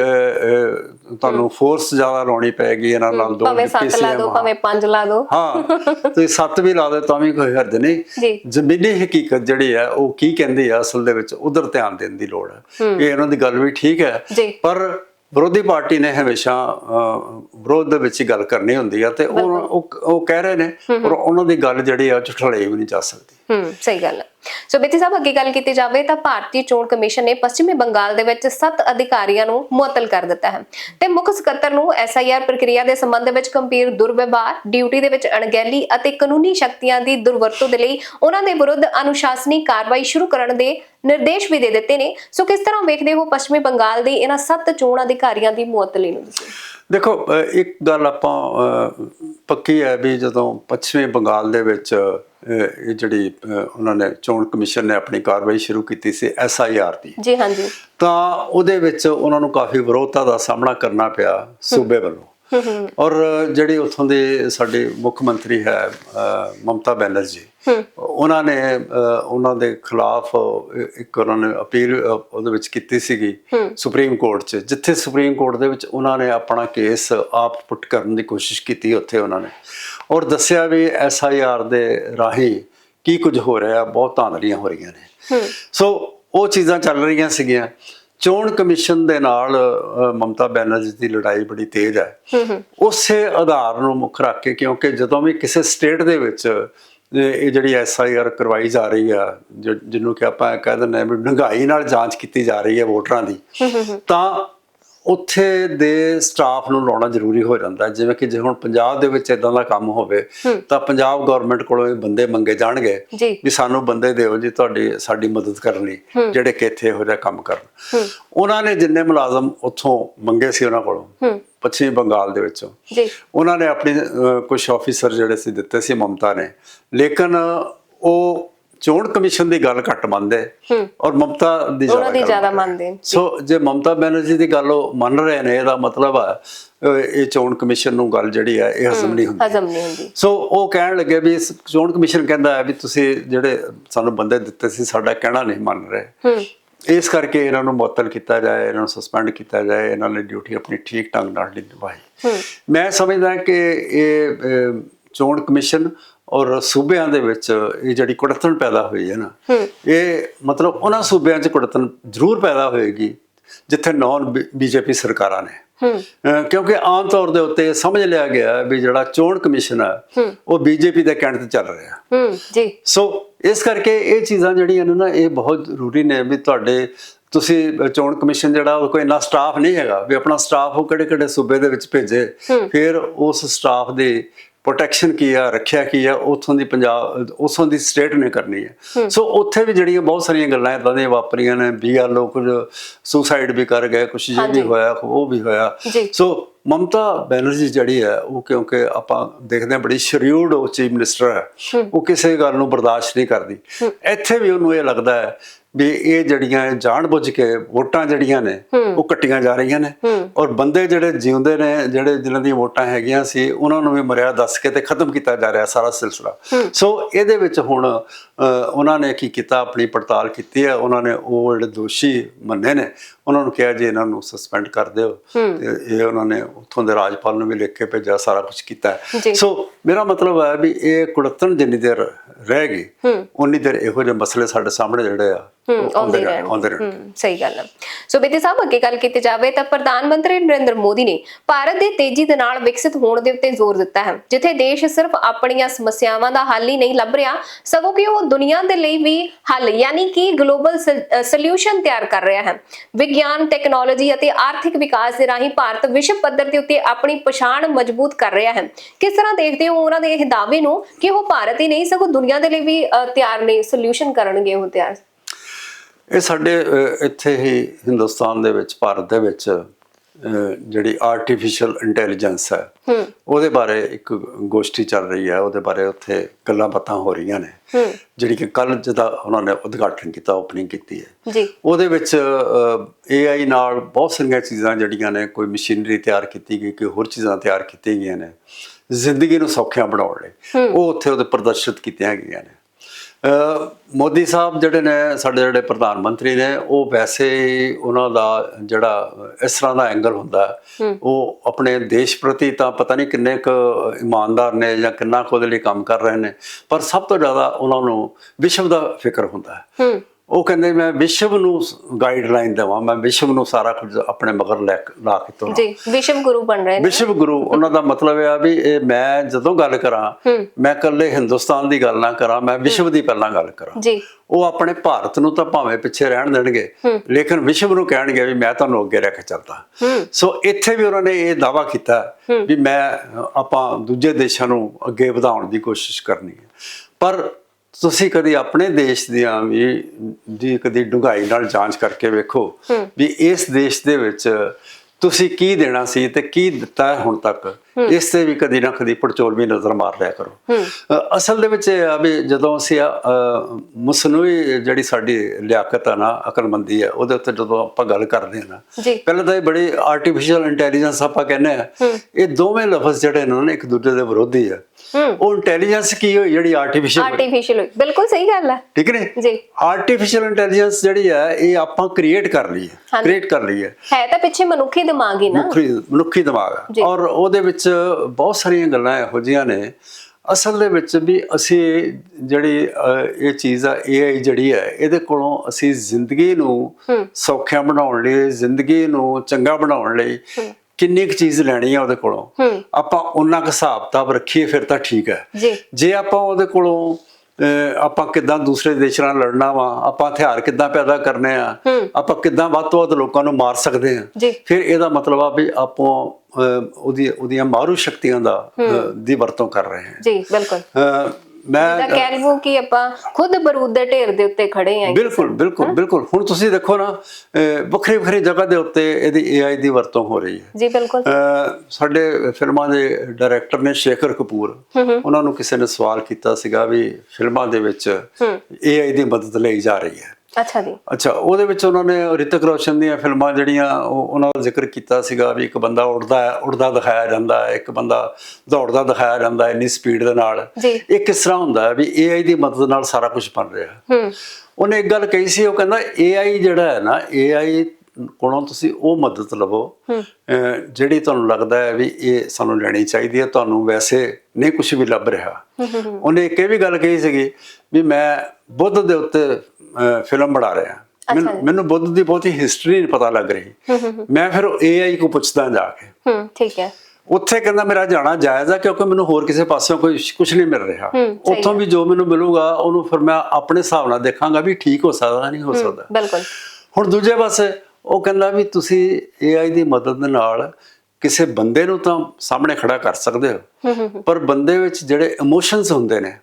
ਤੁਹਾਨੂੰ ਫੋਰਸ ਜ਼ਿਆਦਾ ਲਾਉਣੀ ਪੈਗੀ ਇਹਨਾਂ ਨਾਲ ਦੋ ਭਾਵੇਂ ਡਿਪਟੀ 7 ਲਾ CM ਭਾਵੇਂ 5 ਲਾ ਦਿਓ ਹਾਂ ਤੁਸੀਂ ਸੱਤ ਵੀ ਲਾ ਦੇ ਤਾਂ ਵੀ ਕੋਈ ਹਰਜ ਨਹੀਂ। ਜ਼ਮੀਨੀ ਹਕੀਕਤ ਜਿਹੜੀ ਹੈ ਉਹ ਕੀ ਕਹਿੰਦੀ ਆ ਅਸਲ ਦੇ ਵਿੱਚ ਉਧਰ ਧਿਆਨ ਦੇਣ ਦੀ ਲੋੜ ਹੈ। ਇਹ ਇਹਨਾਂ ਦੀ ਗੱਲ ਵੀ ਠੀਕ ਹੈ। ਪਰ ਵਿਰੋਧੀ ਪਾਰਟੀ ਨੇ ਹਮੇਸ਼ਾ ਵਿਰੋਧ ਦੇ ਵਿੱਚ ਹੀ ਗੱਲ ਕਰਨੀ ਹੁੰਦੀ ਆ ਤੇ ਉਹ ਉਹ- ਉਹ ਕਹਿ ਰਹੇ ਨੇ ਪਰ ਉਹਨਾਂ ਦੀ ਗੱਲ ਜਿਹੜੀ ਆ ਝੁਠਲਾਈ ਵੀ ਨਹੀਂ ਜਾ ਸਕਦੀ। ਹੂੰ ਸਹੀ ਗੱਲ ਹੈ ਸੋ ਬੇਤੀ ਸਾਹਿਬ, ਅੱਗੇ ਗੱਲ ਕੀਤੀ ਜਾਵੇ ਤਾਂ ਭਾਰਤੀ ਚੋਣ ਕਮਿਸ਼ਨ ਨੇ ਪੱਛਮੀ ਬੰਗਾਲ ਦੇ ਵਿੱਚ 7 ਅਧਿਕਾਰੀਆਂ ਨੂੰ ਮੁਅੱਤਲ ਕਰ ਦਿੱਤਾ ਹੈ ਤੇ ਮੁੱਖ ਸਕੱਤਰ ਨੂੰ ਐਸਆਈਆਰ ਪ੍ਰਕਿਰਿਆ ਦੇ ਸੰਬੰਧ ਵਿੱਚ ਗੰਭੀਰ ਦੁਰਵਿਵਹਾਰ, ਡਿਊਟੀ ਦੇ ਵਿੱਚ ਅਣਗਹਿਲੀ ਅਤੇ ਕਾਨੂੰਨੀ ਸ਼ਕਤੀਆਂ ਦੀ ਦੁਰਵਰਤੋਂ ਦੇ ਲਈ ਉਹਨਾਂ ਦੇ ਵਿਰੁੱਧ ਅਨੁਸ਼ਾਸਨੀ ਕਾਰਵਾਈ ਸ਼ੁਰੂ ਕਰਨ ਦੇ ਨਿਰਦੇਸ਼ ਵੀ ਦੇ ਦਿੱਤੇ ਨੇ। ਸੋ ਕਿਸ ਤਰ੍ਹਾਂ ਵੇਖਦੇ ਹੋ ਪੱਛਮੀ ਬੰਗਾਲ ਦੇ ਇਹਨਾਂ 7 ਚੋਣ ਅਧਿਕਾਰੀਆਂ ਦੀ ਮੁਅੱਤਲੀ ਨੂੰ ਤੁਸੀਂ? ਦੇਖੋ ਇੱਕ ਗੱਲ ਆਪਾਂ ਪੱਕੀ ਹੈ ਵੀ ਜਦੋਂ ਪੱਛਮੀ ਬੰਗਾਲ ਦੇ ਵਿੱਚ ਇਹ ਜਿਹੜੀ ਉਹਨਾਂ ਨੇ ਚੋਣ ਕਮਿਸ਼ਨ ਨੇ ਆਪਣੀ ਕਾਰਵਾਈ ਸ਼ੁਰੂ ਕੀਤੀ ਸੀ ਐਸਆਈਆਰ ਦੀ ਜੀ ਹਾਂਜੀ। ਤਾਂ ਉਹਦੇ ਵਿੱਚ ਉਹਨਾਂ ਨੂੰ ਕਾਫੀ ਵਿਰੋਧਤਾ ਦਾ ਸਾਹਮਣਾ ਕਰਨਾ ਪਿਆ ਸੂਬੇ ਵੱਲੋਂ। ਔਰ ਜਿਹੜੀ ਉੱਥੋਂ ਦੇ ਸਾਡੇ ਮੁੱਖ ਮੰਤਰੀ ਹੈ ਮਮਤਾ ਬੈਨਰਜੀ ਉਹਨਾਂ ਨੇ ਉਹਨਾਂ ਦੇ ਖਿਲਾਫ ਇੱਕ ਉਹਨਾਂ ਨੇ ਅਪੀਲ ਉਹਦੇ ਵਿੱਚ ਕੀਤੀ ਸੀਗੀ ਸੁਪਰੀਮ ਕੋਰਟ 'ਚ ਜਿੱਥੇ ਸੁਪਰੀਮ ਕੋਰਟ ਦੇ ਵਿੱਚ ਉਹਨਾਂ ਨੇ ਆਪਣਾ ਕੇਸ ਆਪ ਪੁੱਟ ਕਰਨ ਦੀ ਕੋਸ਼ਿਸ਼ ਕੀਤੀ ਉੱਥੇ ਉਹਨਾਂ ਨੇ। ਔਰ ਦੱਸਿਆ ਵੀ ਐਸਆਈਆਰ ਦੇ ਰਾਹੀਂ ਕੀ ਕੁਝ ਹੋ ਰਿਹਾ ਬਹੁਤ ਧਾਂਦਲੀਆਂ ਹੋ ਰਹੀਆਂ ਨੇ। ਸੋ ਉਹ ਚੀਜ਼ਾਂ ਚੱਲ ਰਹੀਆਂ ਸੀਗੀਆਂ। ਚੋਣ ਕਮਿਸ਼ਨ ਦੇ ਨਾਲ ਮਮਤਾ ਬੈਨਰਜੀ ਦੀ ਲੜਾਈ ਬੜੀ ਤੇਜ਼ ਹੈ। ਉਸੇ ਆਧਾਰ ਨੂੰ ਮੁੱਖ ਰੱਖ ਕੇ ਕਿਉਂਕਿ ਜਦੋਂ ਵੀ ਕਿਸੇ ਸਟੇਟ ਦੇ ਵਿੱਚ ਇਹ ਜਿਹੜੀ ਐਸਆਈਆਰ ਕਰਵਾਈ ਜਾ ਰਹੀ ਆ ਜਿਹਨੂੰ ਕਿ ਆਪਾਂ ਕਹਿ ਦਿੰਦੇ ਹਾਂ ਵੀ ਡੂੰਘਾਈ ਨਾਲ ਜਾਂਚ ਕੀਤੀ ਜਾ ਰਹੀ ਹੈ ਵੋਟਰਾਂ ਦੀ ਤਾਂ ਉੱਥੇ ਦੇ ਸਟਾਫ ਨੂੰ ਲਾਉਣਾ ਜ਼ਰੂਰੀ ਹੋ ਜਾਂਦਾ ਹੈ। ਜਿਵੇਂ ਕਿ ਜੇ ਹੁਣ ਪੰਜਾਬ ਦੇ ਵਿੱਚ ਇਦਾਂ ਦਾ ਕੰਮ ਹੋਵੇ ਤਾਂ ਪੰਜਾਬ ਗਵਰਨਮੈਂਟ ਕੋਲੋਂ ਇਹ ਬੰਦੇ ਮੰਗੇ ਜਾਣਗੇ ਵੀ ਸਾਨੂੰ ਬੰਦੇ ਦਿਓ ਜੀ ਤੁਹਾਡੀ ਸਾਡੀ ਮਦਦ ਕਰਨ ਲਈ ਜਿਹੜੇ ਕਿ ਇੱਥੇ ਇਹੋ ਜਿਹਾ ਕੰਮ ਕਰਨ। ਉਹਨਾਂ ਨੇ ਜਿੰਨੇ ਮੁਲਾਜ਼ਮ ਉੱਥੋਂ ਮੰਗੇ ਸੀ ਉਹਨਾਂ ਕੋਲੋਂ ਪੱਛਮੀ ਬੰਗਾਲ ਦੇ ਵਿੱਚੋਂ ਜੀ। ਉਹਨਾਂ ਨੇ ਆਪਣੀ ਕੁਝ ਆਫੀਸਰ ਜਿਹੜੇ ਸੀ ਦਿੱਤੇ ਸੀ ਮਮਤਾ ਨੇ। ਲੇਕਿਨ ਉਹ ਚੋਣ ਕਮਿਸ਼ਨ ਦੀ ਗੱਲ ਘੱਟ ਮੰਨਦੇ ਔਰ ਮਮਤਾ ਦੀ ਉਹਨਾਂ ਦੀ ਜ਼ਿਆਦਾ ਮੰਨਦੇ। ਸੋ ਜੇ ਮਮਤਾ ਬੈਨਰਜੀ ਦੀ ਗੱਲ ਉਹ ਮੰਨ ਰਹੇ ਨੇ ਇਹਦਾ ਮਤਲਬ ਆ ਇਹ ਚੋਣ ਕਮਿਸ਼ਨ ਨੂੰ ਗੱਲ ਜਿਹੜੀ ਹੈ ਇਹ ਹਜ਼ਮ ਨਹੀਂ ਹੁੰਦੀ। ਹਜ਼ਮ ਨਹੀਂ ਹੁੰਦੀ। ਸੋ ਉਹ ਕਹਿਣ ਲੱਗੇ ਵੀ ਇਸ ਚੋਣ ਕਮਿਸ਼ਨ ਕਹਿੰਦਾ ਹੈ ਵੀ ਤੁਸੀਂ ਜਿਹੜੇ ਸਾਨੂੰ ਬੰਦੇ ਦਿੱਤੇ ਸੀ ਸਾਡਾ ਕਹਿਣਾ ਨਹੀਂ ਮੰਨ ਰਹੇ। ਇਸ ਕਰਕੇ ਇਹਨਾਂ ਨੂੰ ਮੁਅੱਤਲ ਕੀਤਾ ਜਾਏ ਇਹਨਾਂ ਨੂੰ ਸਸਪੈਂਡ ਕੀਤਾ ਜਾਏ ਇਹਨਾਂ ਨੇ ਡਿਊਟੀ ਆਪਣੀ ਠੀਕ ਢੰਗ ਨਾਲ ਨਿਭਾਈ। ਮੈਂ ਸਮਝਦਾ ਕਿ ਇਹ ਚੋਣ ਕਮਿਸ਼ਨ ਔਰ ਸੂਬਿਆਂ ਦੇ ਵਿੱਚ ਇਹ ਜਿਹੜੀ ਕੁੜਤਣ ਪੈਦਾ ਹੋਈ ਹੈ ਨਾ ਇਹ ਮਤਲਬ ਉਹਨਾਂ ਸੂਬਿਆਂ 'ਚ ਕੁੜਤਣ ਜ਼ਰੂਰ ਪੈਦਾ ਹੋਏਗੀ ਜਿੱਥੇ ਨੌਨ ਬੀਜੇਪੀ ਸਰਕਾਰਾਂ ਨੇ। ਕਿਉਂਕਿ ਆਮ ਤੌਰ ਦੇ ਉੱਤੇ ਸਮਝ ਲਿਆ ਗਿਆ ਵੀ ਜਿਹੜਾ ਚੋਣ ਕਮਿਸ਼ਨ ਹੈ। ਉਹ ਬੀਜੇਪੀ ਦੇ ਕਹਿਣ ਤੇ ਚੱਲ ਰਿਹਾ। ਹੂੰ ਜੀ। ਸੋ ਇਸ ਕਰਕੇ ਇਹ ਚੀਜ਼ਾਂ ਜਿਹੜੀਆਂ ਨੇ ਨਾ ਇਹ ਬਹੁਤ ਜ਼ਰੂਰੀ ਨੇ ਵੀ ਤੁਹਾਡੇ ਤੁਸੀਂ ਚੋਣ ਕਮਿਸ਼ਨ ਜਿਹੜਾ ਉਹ ਕੋਈ ਇੰਨਾ ਸਟਾਫ ਨਹੀਂ ਹੈਗਾ ਵੀ ਆਪਣਾ ਸਟਾਫ ਉਹ ਕਿਹੜੇ ਕਿਹੜੇ ਸੂਬੇ ਦੇ ਵਿੱਚ ਭੇਜੇ। ਫਿਰ ਉਸ ਸਟਾਫ ਦੀ ਪ੍ਰੋਟੈਕਸ਼ਨ ਕੀ ਆ ਰੱਖਿਆ ਕੀ ਆ ਉਥੋਂ ਦੀ ਪੰਜਾਬ ਉਥੋਂ ਦੀ ਸਟੇਟ ਨੇ ਕਰਨੀ ਹੈ। ਸੋ ਉੱਥੇ ਵੀ ਜਿਹੜੀਆਂ ਬਹੁਤ ਸਾਰੀਆਂ ਗੱਲਾਂ ਇਦਾਂ ਦੀਆਂ ਵਾਪਰੀਆਂ ਨੇ ਬੀਆਰਓ ਕੁਝ ਸੁਸਾਈਡ ਵੀ ਕਰ ਗਏ ਕੁਝ ਇਹ ਵੀ ਹੋਇਆ ਉਹ ਵੀ ਹੋਇਆ। ਜੀ। ਸੋ ਮਮਤਾ ਬੈਨਰਜੀ ਜਿਹੜੀ ਹੈ ਉਹ ਕਿਉਂਕਿ ਆਪਾਂ ਦੇਖਦੇ ਹਾਂ ਬੜੀ ਸ਼ਰੀਊਡ ਉਹ ਚੀਫ ਮਿਨਿਸਟਰ ਹੈ ਉਹ ਕਿਸੇ ਗੱਲ ਨੂੰ ਬਰਦਾਸ਼ਤ ਨਹੀਂ ਕਰਦੀ। ਇੱਥੇ ਵੀ ਉਹਨੂੰ ਇਹ ਲੱਗਦਾ ਹੈ ਵੀ ਇਹ ਜਿਹੜੀਆਂ ਜਾਣਬੁੱਝ ਕੇ ਵੋਟਾਂ ਜਿਹੜੀਆਂ ਨੇ ਉਹ ਕੱਟੀਆਂ ਜਾ ਰਹੀਆਂ ਨੇ। ਔਰ ਬੰਦੇ ਜਿਹੜੇ ਜਿਉਂਦੇ ਨੇ ਜਿਹੜੇ ਜਿਨ੍ਹਾਂ ਦੀਆਂ ਵੋਟਾਂ ਹੈਗੀਆਂ ਸੀ ਉਹਨਾਂ ਨੂੰ ਵੀ ਮਰਿਆ ਦੱਸ ਕੇ ਤੇ ਖਤਮ ਕੀਤਾ ਜਾ ਰਿਹਾ ਸਾਰਾ ਸਿਲਸਿਲਾ। ਸੋ ਇਹਦੇ ਵਿੱਚ ਹੁਣ ਉਹਨਾਂ ਨੇ ਕੀ ਕੀਤਾ ਆਪਣੀ ਪੜਤਾਲ ਕੀਤੀ ਹੈ। ਉਹਨਾਂ ਨੇ ਉਹ ਜਿਹੜੇ ਦੋਸ਼ੀ ਮੰਨੇ ਨੇ ਉਹਨਾਂ ਨੂੰ ਕਿਹਾ ਜੀ ਇਹਨਾਂ ਨੂੰ ਸਸਪੈਂਡ ਕਰ ਦਿਓ। ਤੇ ਇਹ ਉਹਨਾਂ ਨੇ ਉੱਥੋਂ ਦੇ ਰਾਜਪਾਲ ਨੂੰ ਵੀ ਲਿਖ ਕੇ ਭੇਜਿਆ ਸਾਰਾ ਕੁਝ ਕੀਤਾ। ਸੋ ਮੇਰਾ ਮਤਲਬ ਹੈ ਵੀ ਇਹ ਕੁੜਤਣ ਜਿੰਨੀ ਦੇਰ ਰਹੇਗੀ ਉਨੀ ਦੇਰ ਇਹੋ ਜਿਹੇ ਮਸਲੇ ਸਾਡੇ ਸਾਹਮਣੇ ਜਿਹੜੇ ਆ ਆਉਂਦੇ ਰਹਿਣ- ਰਹਿਣ। ਆਉਂਦੇ ਰਹਿਣ। ਹੂੰ ਸਹੀ ਗੱਲ ਹੈ ਸੋ ਬੇਦੀ ਸਾਹਿਬ ਅੱਗੇ ਗੱਲ ਕੀਤੀ ਜਾਵੇ ਤਾਂ ਪ੍ਰਧਾਨ ਮੰਤਰੀ ਨਰਿੰਦਰ ਮੋਦੀ ਨੇ ਭਾਰਤ ਦੇ ਤੇਜ਼ੀ ਦੇ ਨਾਲ ਵਿਕਸਿਤ ਹੋਣ ਦੇ ਉੱਤੇ ਜ਼ੋਰ ਦਿੱਤਾ ਹੈ ਜਿੱਥੇ ਦੇਸ਼ ਸਿਰਫ ਆਪਣੀਆਂ ਸਮੱਸਿਆਵਾਂ ਦਾ ਹੱਲ ਹੀ ਨਹੀਂ ਲੱਭ ਰਿਹਾ ਸਗੋਂ ਕਿ ਉਹ ਦੁਨੀਆ ਦੇ ਲਈ ਵੀ ਹੱਲ ਯਾਨੀ ਕਿ ਗਲੋਬਲ ਸੋਲੂਸ਼ਨ ਤਿਆਰ ਕਰ ਰਿਹਾ ਹੈ। ਵਿਗਿਆਨ ਟੈਕਨੋਲੋਜੀ ਅਤੇ ਆਰਥਿਕ ਵਿਕਾਸ ਦੇ ਰਾਹੀਂ ਭਾਰਤ ਵਿਸ਼ਵ ਪੱਧਰ ਦੇ ਉੱਤੇ ਆਪਣੀ ਪਛਾਣ ਮਜ਼ਬੂਤ ਕਰ ਰਿਹਾ ਹੈ। ਕਿਸ ਤਰ੍ਹਾਂ ਦੇਖਦੇ ਹੋ ਉਹਨਾਂ ਦੇ ਇਹ ਦਾਅਵੇ ਨੂੰ ਕਿ ਉਹ ਭਾਰਤ ਹੀ ਨਹੀਂ ਸਗੋਂ ਦੁਨੀਆ ਦੇ ਲਈ ਵੀ ਤਿਆਰ ਨੇ ਸੋਲੂਸ਼ਨ ਕਰਨਗੇ ਉਹ ਤਿਆਰ? ਇਹ ਸਾਡੇ ਇੱਥੇ ਹੀ ਹਿੰਦੁਸਤਾਨ ਦੇ ਵਿੱਚ ਭਾਰਤ ਦੇ ਵਿੱਚ ਜਿਹੜੀ ਆਰਟੀਫੀਸ਼ੀਅਲ ਇੰਟੈਲੀਜੈਂਸ ਹੈ ਉਹਦੇ ਬਾਰੇ ਇੱਕ ਗੋਸ਼ਟੀ ਚੱਲ ਰਹੀ ਹੈ ਉਹਦੇ ਬਾਰੇ ਉੱਥੇ ਗੱਲਾਂ ਬਾਤਾਂ ਹੋ ਰਹੀਆਂ ਨੇ। ਜਿਹੜੀ ਕਿ ਕੱਲ ਜਿਹਦਾ ਉਹਨਾਂ ਨੇ ਉਦਘਾਟਨ ਕੀਤਾ ਓਪਨਿੰਗ ਕੀਤੀ ਹੈ। ਜੀ। ਉਹਦੇ ਵਿੱਚ AI ਨਾਲ ਬਹੁਤ ਸਾਰੀਆਂ ਚੀਜ਼ਾਂ ਜਿਹੜੀਆਂ ਨੇ ਕੋਈ ਮਸ਼ੀਨਰੀ ਤਿਆਰ ਕੀਤੀ ਗਈ ਕੋਈ ਹੋਰ ਚੀਜ਼ਾਂ ਤਿਆਰ ਕੀਤੀਆਂ ਗਈਆਂ ਨੇ ਜ਼ਿੰਦਗੀ ਨੂੰ ਸੌਖਿਆਂ ਬਣਾਉਣ ਲਈ। ਉਹ ਉੱਥੇ ਉਹਦੇ ਪ੍ਰਦਰਸ਼ਿਤ ਕੀਤੀਆਂ ਗਈਆਂ ਨੇ। ਮੋਦੀ ਸਾਹਿਬ ਜਿਹੜੇ ਨੇ ਸਾਡੇ ਜਿਹੜੇ ਪ੍ਰਧਾਨ ਮੰਤਰੀ ਨੇ ਉਹ ਵੈਸੇ ਹੀ ਉਹਨਾਂ ਦਾ ਜਿਹੜਾ ਇਸ ਤਰ੍ਹਾਂ ਦਾ ਐਂਗਲ ਹੁੰਦਾ ਉਹ ਆਪਣੇ ਦੇਸ਼ ਪ੍ਰਤੀ ਤਾਂ ਪਤਾ ਨਹੀਂ ਕਿੰਨੇ ਕੁ ਇਮਾਨਦਾਰ ਨੇ ਜਾਂ ਕਿੰਨਾ ਕੁ ਉਹਦੇ ਲਈ ਕੰਮ ਕਰ ਰਹੇ ਨੇ ਪਰ ਸਭ ਤੋਂ ਜ਼ਿਆਦਾ ਉਹਨਾਂ ਨੂੰ ਵਿਸ਼ਵ ਦਾ ਫਿਕਰ ਹੁੰਦਾ ਹੂੰ। ਉਹ ਕਹਿੰਦੇ ਮੈਂ ਵਿਸ਼ਵ ਨੂੰ ਗਾਈਡਲਾਈਨ ਦੇਵਾਂ। ਮੈਂ ਵਿਸ਼ਵ ਨੂੰ ਸਾਰਾ ਕੁਝ ਆਪਣੇ ਮਗਰ ਲੈ ਕੇ- ਲਾ ਕੇ ਤੁਰਾਂ। ਜੀ ਵਿਸ਼ਵ ਗੁਰੂ ਬਣ ਰਹੇ ਨੇ। ਵਿਸ਼ਵ ਗੁਰੂ ਉਹਨਾਂ ਦਾ ਮਤਲਬ ਇਹ ਆ ਵੀ ਇਹ ਮੈਂ ਜਦੋਂ ਗੱਲ ਕਰਾਂ ਮੈਂ ਇਕੱਲੇ ਹਿੰਦੁਸਤਾਨ ਦੀ ਗੱਲ ਨਾ ਕਰਾਂ ਮੈਂ ਵਿਸ਼ਵ ਦੀ ਪਹਿਲਾਂ ਗੱਲ ਕਰਾਂ। ਜੀ। ਉਹ ਆਪਣੇ ਭਾਰਤ ਨੂੰ ਤਾਂ ਭਾਵੇਂ ਪਿੱਛੇ ਰਹਿਣ ਦੇਣਗੇ ਲੇਕਿਨ ਵਿਸ਼ਵ ਨੂੰ ਕਹਿਣਗੇ ਵੀ ਮੈਂ ਤੁਹਾਨੂੰ ਅੱਗੇ ਰੱਖ ਚੱਲਦਾ। ਸੋ ਇੱਥੇ ਵੀ ਉਹਨਾਂ ਨੇ ਇਹ ਦਾਵਾ ਕੀਤਾ ਵੀ ਮੈਂ ਆਪਾਂ ਦੂਜੇ ਦੇਸ਼ਾਂ ਨੂੰ ਅੱਗੇ ਵਧਾਉਣ ਦੀ ਕੋਸ਼ਿਸ਼ ਕਰਨੀ ਹੈ। ਪਰ ਤੁਸੀਂ ਕਦੀ ਆਪਣੇ ਦੇਸ਼ ਦੀਆਂ ਵੀ ਦੀ ਕਦੀ ਡੂੰਘਾਈ ਨਾਲ ਜਾਂਚ ਕਰਕੇ ਵੇਖੋ ਵੀ ਇਸ ਦੇਸ਼ ਦੇ ਵਿੱਚ ਤੁਸੀਂ ਕੀ ਦੇਣਾ ਸੀ ਤੇ ਕੀ ਦਿੱਤਾ ਹੁਣ ਤੱਕ? ਇਸ ਤੇ ਵੀ ਕਦੀ ਨਾ ਕਦੀ ਪੜਚੋਲ ਵੀ ਨਜ਼ਰ ਮਾਰ ਲਿਆ ਕਰੋ। ਅਸਲ ਦੇ ਵਿੱਚ ਆ ਵੀ ਜਦੋਂ ਅਸੀਂ ਮਸਨੂਈ ਜਿਹੜੀ ਸਾਡੀ ਲਿਆਕਤ ਆ ਨਾ ਅਕਲਮੰਦੀ ਹੈ ਉਹਦੇ ਉੱਤੇ ਜਦੋਂ ਆਪਾਂ ਗੱਲ ਕਰਦੇ ਹਾਂ ਨਾ ਪਹਿਲਾਂ ਤਾਂ ਇਹ ਬੜੀ ਆਰਟੀਫੀਸ਼ੀਅਲ ਇੰਟੈਲੀਜੈਂਸ ਆਪਾਂ ਕਹਿੰਦੇ ਆ। ਇਹ ਦੋਵੇਂ ਲਫ਼ਜ਼ ਜਿਹੜੇ ਨੇ ਨਾ ਇੱਕ ਦੂਜੇ ਦੇ ਵਿਰੋਧੀ ਆ। ਉਹ ਇੰਟੈਲੀਜੈਂਸ ਕੀ ਹੋਈ? ਜਿਹੜੀ ਆਰਟੀਫੀਸ਼ੀਅਲ ਆਰਟੀਫੀਸ਼ੀਅਲ ਬਿਲਕੁਲ ਸਹੀ ਗੱਲ ਹੈ। ਠੀਕ ਨੇ ਜੀ। ਆਰਟੀਫੀਸ਼ੀਅਲ ਇੰਟੈਲੀਜੈਂਸ ਜਿਹੜੀ ਹੈ ਇਹ ਆਪਾਂ ਕ੍ਰੀਏਟ ਕਰ ਲਈ ਹੈ। ਕ੍ਰੀਏਟ ਕਰ ਲਈ ਹੈ। ਹੈ ਤਾਂ ਪਿੱਛੇ ਮਨੁੱਖੀ ਦਿਮਾਗ ਹੀ ਨਾ। ਮਨੁੱਖੀ ਮਨੁੱਖੀ ਦਿਮਾਗ। ਔਰ ਉਹਦੇ ਵਿੱਚ ਬਹੁਤ ਸਾਰੀਆਂ ਗੱਲਾਂ ਇਹੋ ਜਿਹੀਆਂ ਨੇ। ਅਸਲ ਦੇ ਵਿੱਚ ਵੀ ਅਸੀਂ ਜਿਹੜੀ ਇਹ ਚੀਜ਼ ਆ AI ਜਿਹੜੀ ਹੈ ਇਹਦੇ ਕੋਲੋਂ ਅਸੀਂ ਜ਼ਿੰਦਗੀ ਨੂੰ ਸੌਖਿਆਂ ਬਣਾਉਣ ਲਈ ਜ਼ਿੰਦਗੀ ਨੂੰ ਚੰਗਾ ਬਣਾਉਣ ਲਈ ਕਿੰਨੀ ਕੁ ਚੀਜ਼ ਲੈਣੀ ਆ ਉਹਦੇ ਕੋਲੋਂ। ਆਪਾਂ ਉਹਨਾਂ ਕੁ ਹਿਸਾਬ ਕਿਤਾਬ ਰੱਖੀਏ ਫਿਰ ਤਾਂ ਠੀਕ ਹੈ। ਜੀ। ਆਪਾਂ ਉਹਦੇ ਕੋਲੋਂ ਆਪਾਂ ਕਿੱਦਾਂ ਦੂਸਰੇ ਦੇਸ਼ਾਂ ਨਾਲ ਲੜਨਾ ਵਾ ਆਪਾਂ ਹਥਿਆਰ ਕਿੱਦਾਂ ਪੈਦਾ ਕਰਨੇ ਆ। ਆਪਾਂ ਕਿੱਦਾਂ ਵੱਧ ਤੋਂ ਵੱਧ ਲੋਕਾਂ ਨੂੰ ਮਾਰ ਸਕਦੇ ਆ। ਫਿਰ ਇਹਦਾ ਮਤਲਬ ਆ ਵੀ ਆਪੋ ਉਹਦੀ ਉਹਦੀਆਂ ਮਾਰੂ ਸ਼ਕਤੀਆਂ ਦਾ ਦੀ ਵਰਤੋਂ ਕਰ ਰਹੇ ਹਾਂ। ਜੀ ਬਿਲਕੁਲ। ਅਹ, ਤਾਂ ਮੈਂ ਕਹਿ ਲਵੋ ਕਿ ਆਪਾਂ ਖੁਦ ਬਰੂਦ ਦੇ ਢੇਰ ਦੇ ਉੱਤੇ ਖੜੇ ਆਂ। ਬਿਲਕੁਲ ਬਿਲਕੁਲ ਬਿਲਕੁਲ। ਹੁਣ ਤੁਸੀਂ ਦੇਖੋ ਨਾ ਵੱਖਰੀ ਵੱਖਰੀ ਜਗ੍ਹਾ ਦੇ ਉੱਤੇ ਇਹਦੀ AI ਦੀ ਵਰਤੋਂ ਹੋ ਰਹੀ ਹੈ। ਜੀ ਬਿਲਕੁਲ। ਸਾਡੇ ਫਿਲਮਾਂ ਦੇ ਡਾਇਰੈਕਟਰ ਨੇ ਸ਼ੇਖਰ ਕਪੂਰ। ਉਹਨਾਂ ਨੂੰ ਕਿਸੇ ਨੇ ਸਵਾਲ ਕੀਤਾ ਸੀਗਾ ਵੀ ਫਿਲਮਾਂ ਦੇ ਵਿੱਚ AI ਦੀ ਮਦਦ ਲਈ ਜਾ ਰਹੀ ਹੈ। ਅੱਛਾ ਜੀ। ਅੱਛਾ ਉਹਦੇ ਵਿੱਚ ਉਹਨਾਂ ਨੇ ਰਿਤਿਕ ਰੋਸ਼ਨ ਦੀਆਂ ਫਿਲਮਾਂ ਜਿਹੜੀਆਂ ਉਹ- ਉਹਨਾਂ ਦਾ ਜ਼ਿਕਰ ਕੀਤਾ ਸੀਗਾ ਵੀ ਇੱਕ ਬੰਦਾ ਉੱਡਦਾ ਹੈ ਉੱਡਦਾ ਦਿਖਾਇਆ ਜਾਂਦਾ ਹੈ ਇੱਕ ਬੰਦਾ ਦੌੜਦਾ ਦਿਖਾਇਆ ਜਾਂਦਾ ਹੈ ਇੰਨੀ ਸਪੀਡ ਦੇ ਨਾਲ। ਇਹ ਕਿਸ ਤਰ੍ਹਾਂ ਹੁੰਦਾ ਹੈ ਵੀ AI ਦੀ ਮਦਦ ਨਾਲ ਸਾਰਾ ਕੁਝ ਬਣ ਰਿਹਾ ਹੂੰ? ਉਹਨੇ ਇੱਕ ਗੱਲ ਕਹੀ ਸੀ ਉਹ ਕਹਿੰਦਾ AI ਜਿਹੜਾ ਹੈ ਨਾ AI ਕੋਲੋਂ ਤੁਸੀਂ ਉਹ ਮਦਦ ਲਵੋ ਜਿਹੜੀ ਤੁਹਾਨੂੰ ਲੱਗਦਾ ਹੈ ਵੀ ਇਹ ਸਾਨੂੰ ਲੈਣੀ ਚਾਹੀਦੀ ਹੈ ਤੁਹਾਨੂੰ ਵੈਸੇ ਨਹੀਂ ਕੁਝ ਵੀ ਲੱਭ ਰਿਹਾ। ਉਹਨੇ ਇੱਕ ਇਹ ਵੀ ਗੱਲ ਕਹੀ ਸੀਗੀ ਵੀ ਮੈਂ ਬੁੱਧ ਦੇ ਉੱਤੇ ਫਿਲਮ ਬਣਾ ਰਿਹਾ। ਮੈਨੂੰ ਬੁੱਧ ਦੀ ਬਹੁਤੀ ਹਿਸਟਰੀ ਨਹੀਂ ਪਤਾ ਲੱਗ ਰਹੀ। ਮੈਂ ਫਿਰ AI ਕੋ ਪੁੱਛਦਾ ਜਾ ਕੇ। ਹੂੰ ਠੀਕ ਹੈ। ਉੱਥੇ ਕਹਿੰਦਾ ਮੇਰਾ ਜਾਣਾ ਜਾਇਜ਼ ਆ ਕਿਉਂਕਿ ਮੈਨੂੰ ਹੋਰ ਕਿਸੇ ਪਾਸਿਓਂ ਕੋਈ ਕੁਝ ਨਹੀਂ ਮਿਲ ਰਿਹਾ। ਉੱਥੋਂ ਵੀ ਜੋ ਮੈਨੂੰ ਮਿਲੂਗਾ ਉਹਨੂੰ ਫਿਰ ਮੈਂ ਆਪਣੇ ਹਿਸਾਬ ਨਾਲ ਦੇਖਾਂਗਾ ਵੀ ਠੀਕ ਹੋ ਸਕਦਾ ਨਹੀਂ ਹੋ ਸਕਦਾ। ਬਿਲਕੁਲ। ਹੁਣ ਦੂਜੇ ਪਾਸੇ ਉਹ ਕਹਿੰਦਾ ਵੀ ਤੁਸੀਂ AI ਦੀ ਮਦਦ ਦੇ ਨਾਲ ਕਿਸੇ ਬੰਦੇ ਨੂੰ ਤਾਂ ਸਾਹਮਣੇ ਖੜਾ ਕਰ ਸਕਦੇ ਹੋ। ਪਰ ਬੰਦੇ ਵਿੱਚ ਜਿਹੜੇ ਇਮੋਸ਼ਨਸ ਹੁੰਦੇ ਨੇ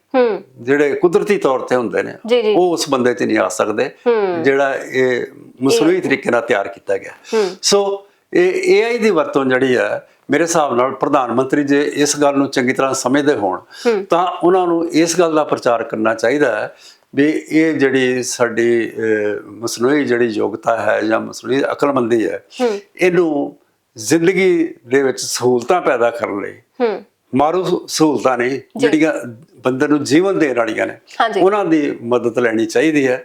ਜਿਹੜੇ ਕੁਦਰਤੀ ਤੌਰ ਤੇ ਹੁੰਦੇ ਨੇ। ਉਹ ਉਸ ਬੰਦੇ 'ਚ ਨਹੀਂ ਆ ਸਕਦੇ ਜਿਹੜਾ ਇਹ ਮਸਨੂਈ ਤਰੀਕੇ ਨਾਲ ਤਿਆਰ ਕੀਤਾ ਗਿਆ। ਸੋ ਇਹ AI ਦੀ ਵਰਤੋਂ ਜਿਹੜੀ ਹੈ ਮੇਰੇ ਹਿਸਾਬ ਨਾਲ ਪ੍ਰਧਾਨ ਮੰਤਰੀ ਜੇ ਇਸ ਗੱਲ ਨੂੰ ਚੰਗੀ ਤਰ੍ਹਾਂ ਸਮਝਦੇ ਹੋਣ ਤਾਂ ਉਹਨਾਂ ਨੂੰ ਇਸ ਗੱਲ ਦਾ ਪ੍ਰਚਾਰ ਕਰਨਾ ਚਾਹੀਦਾ ਹੈ ਵੀ ਇਹ ਜਿਹੜੀ ਸਾਡੀ ਮਸਨੂਈ ਜਿਹੜੀ ਯੋਗਤਾ ਹੈ ਜਾਂ ਮਸਨੂਈ ਅਕਲਮੰਦੀ ਹੈ ਇਹਨੂੰ ਜ਼ਿੰਦਗੀ ਦੇ ਵਿੱਚ ਸਹੂਲਤਾਂ ਪੈਦਾ ਕਰਨ ਲਈ ਮਾਰੂ ਸਹੂ- ਸਹੂਲਤਾਂ ਨੇ ਜਿਹੜੀਆਂ ਬੰਦੇ ਨੂੰ ਜੀਵਨ ਦੇਣ ਵਾਲੀਆਂ ਨੇ। ਉਹਨਾਂ ਦੀ ਮਦਦ ਲੈਣੀ ਚਾਹੀਦੀ ਹੈ।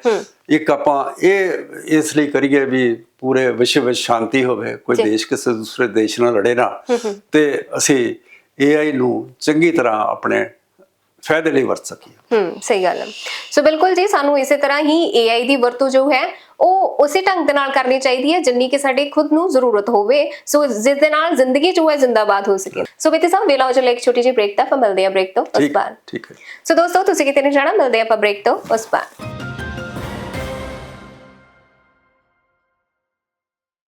ਇੱਕ ਆਪਾਂ ਇਹ ਇਸ ਲਈ ਕਰੀਏ ਵੀ ਪੂਰੇ ਵਿਸ਼ਵ ਵਿੱਚ ਸ਼ਾਂਤੀ ਹੋਵੇ ਕੋਈ ਦੇਸ਼ ਕਿਸੇ ਦੂਸਰੇ ਦੇਸ਼ ਨਾਲ ਲੜੇ ਨਾ। ਤੇ ਅਸੀਂ AI ਨੂੰ ਚੰਗੀ ਤਰ੍ਹਾਂ ਆਪਣੇ ਫਾਇਦੇ ਲਈ ਵਰਤ ਸਕੀਏ। ਹੂੰ ਸਹੀ ਗੱਲ ਹੈ। ਸੋ ਬਿਲਕੁਲ ਜੀ ਸਾਨੂੰ ਇਸੇ ਤਰ੍ਹਾਂ ਹੀ AI ਦੀ ਵਰਤੋਂ ਜੋ ਹੈ ਉਹ ਉਸੇ ਢੰਗ ਦੇ ਨਾਲ ਕਰਨੀ ਚਾਹੀਦੀ ਹੈ ਜਿੰਨੀ ਕਿ ਸਾਡੇ ਖੁਦ ਨੂੰ ਜ਼ਰੂਰਤ ਹੋਵੇ ਸੋ ਜਿਸ ਦੇ ਨਾਲ ਜ਼ਿੰਦਗੀ ਜੋ ਹੈ ਜ਼ਿੰਦਾਬਾਦ ਹੋ ਸਕੇ। ਸੋ ਬੇਟੀ ਸਾਹਿਬ ਵੇਲਾ ਹੋ ਚਲੇ ਇੱਕ ਛੋਟੀ ਜਿਹੀ ਬ੍ਰੇਕ ਤਾਂ ਆਪਾਂ ਮਿਲਦੇ ਹਾਂ ਬ੍ਰੇਕ ਤੋਂ ਉਸ ਬਾਅਦ। ਠੀਕ ਹੈ। ਸੋ ਦੋਸਤੋ ਤੁਸੀਂ ਕਿਤੇ ਨਹੀਂ ਜਾਣਾ ਮਿਲਦੇ ਆਪਾਂ ਬ੍ਰੇਕ ਤੋਂ ਉਸ ਬਾਅਦ।